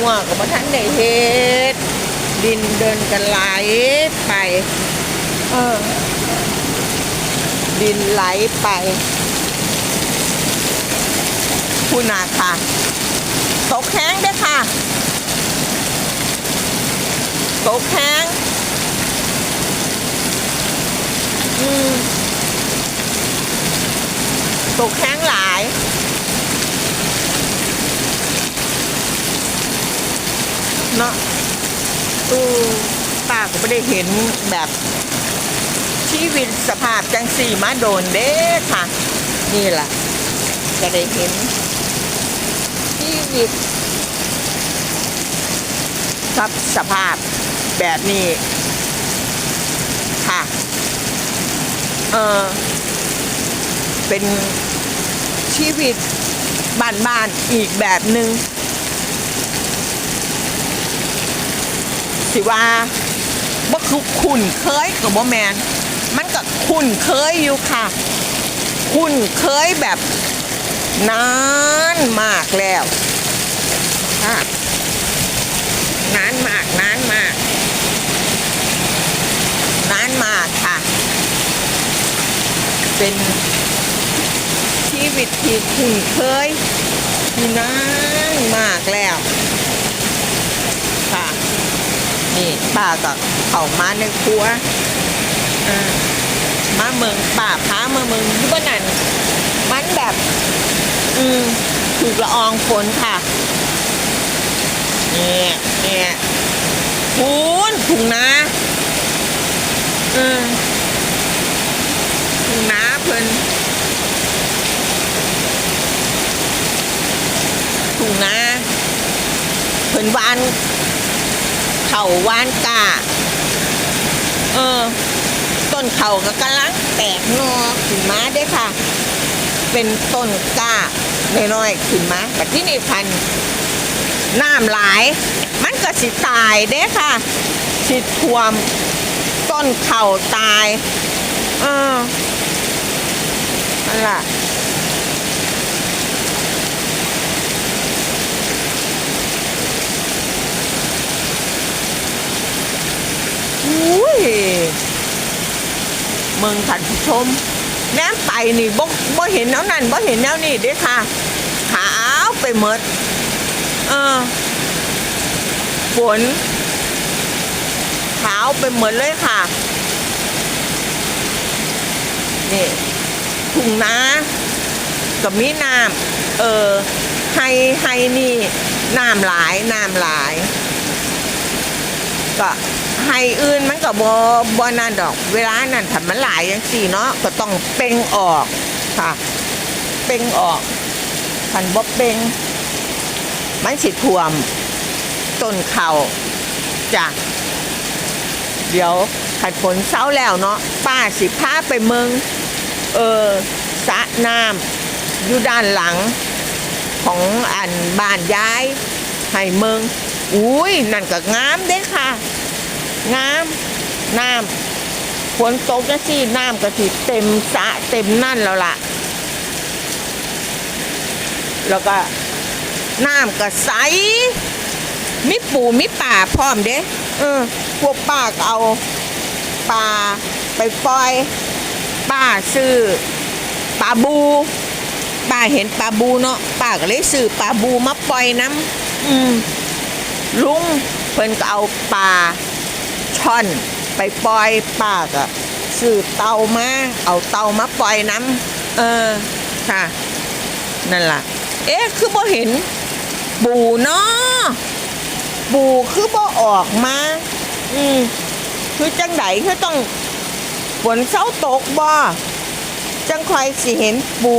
หัวกับท่านได้เฮ็ด ดินเดินกันไหลไป เออ ดินไหลไปคุณนาค่ะตกแข้งด้วยค่ะตกแข้งอืมตกแข้งหลาย เนาะตู้ป้าก็ไม่ได้เห็นแบบชีวิตสภาพจังสี่มาโดนเด้ค่ะ นี่ล่ะ จะได้เห็นชีวิตสับสภาพแบบนี้ค่ะ เออเป็นชีวิตบ้านๆอีกแบบหนึง่ง สิว่าบ่คือคุ้นเคยกับบ่แมนมันก็คุ้นเคยอยู่ค่ะ คุ้นเคยแบบนานมากแล้วค่ะนานมากนานมากนานมากค่ะ เป็นชีวิตที่คุ้นเคยนานมากแล้ว ค่ะ นี่ป้าก็เข้ามาในครัวอ่ามาเมืองป่าพามาเมืองที่บ้านนั่นมันแบบ อืมถูกละอองฝนค่ะเนี่ยเนี่ยพูนถุงนาเออถุงนาเพิ่นถุงนาเพิ่นวาน เขาวานกาเออ ต้นเขาก็กำลังแตกงอขึ้นมาได้ค่ะ เป็นต้นก้าน้อยๆขึ้นมาแต่ที่นี่พันน้ำหลาย มันก็สิตายเด้ค่ะ สิทวมต้นเข่าตาย เออนั่นล่ะ อุ้ย เมืองท่านผู้ชม แนมไปนี่บ่บ่เห็นแนวนั้นบ่เห็นแนวนี้เด้อค่ะ ขาวไปหมดเออฝนขาวไปหมดเลยค่ะ นี่ทุ่งนากับมีน้ำเออไฮไฮนี่น้ำหลายน้ำหลาย ก็ให้อื่นมันก็บ่บ่นั่นดอก เวลานั้นถ้ามันหลายอย่างสี่เนาะก็ต้องเป่งออกค่ะเป่งออกคันบ่เป่งมันสิท่วมต้นเขาจ้ะเดี๋ยวขัดฝนเศร้าแล้วเนาะป้าสิพาไปเมืองเออสะน้ำอยู่ด้านหลังของอันบ้านย้ายให้เมือง อุ้ยนั่นก็งามเด้ค่ะ งามน้ำฝนตกจะสิน้ำก็สิเต็มสะเต็มนั่นแล้วล่ะ แล้วก็น้ำก็ใสมีปูมีป่าพร้อมเด้เออพวกป้าก็เอาปลาไปปล่อยป้าซื้อปลาบูป้าเห็นปลาบูเนาะป้าก็เลยซื้อปลาบูมาปล่อยน้ำอืม ลุงเพิ่นก็เอาปลาช่อนไปปล่อยป้าก็ซื้อเตามาเอาเตามาปล่อยน้ำเออค่ะ นั่นล่ะ เอ๊ะคือบ่เห็น ปูเนาะปูคือบ่ออกมา อืมคือจังไดคือต้องฝนเช้าตกบ่จังคอยสิเห็นปู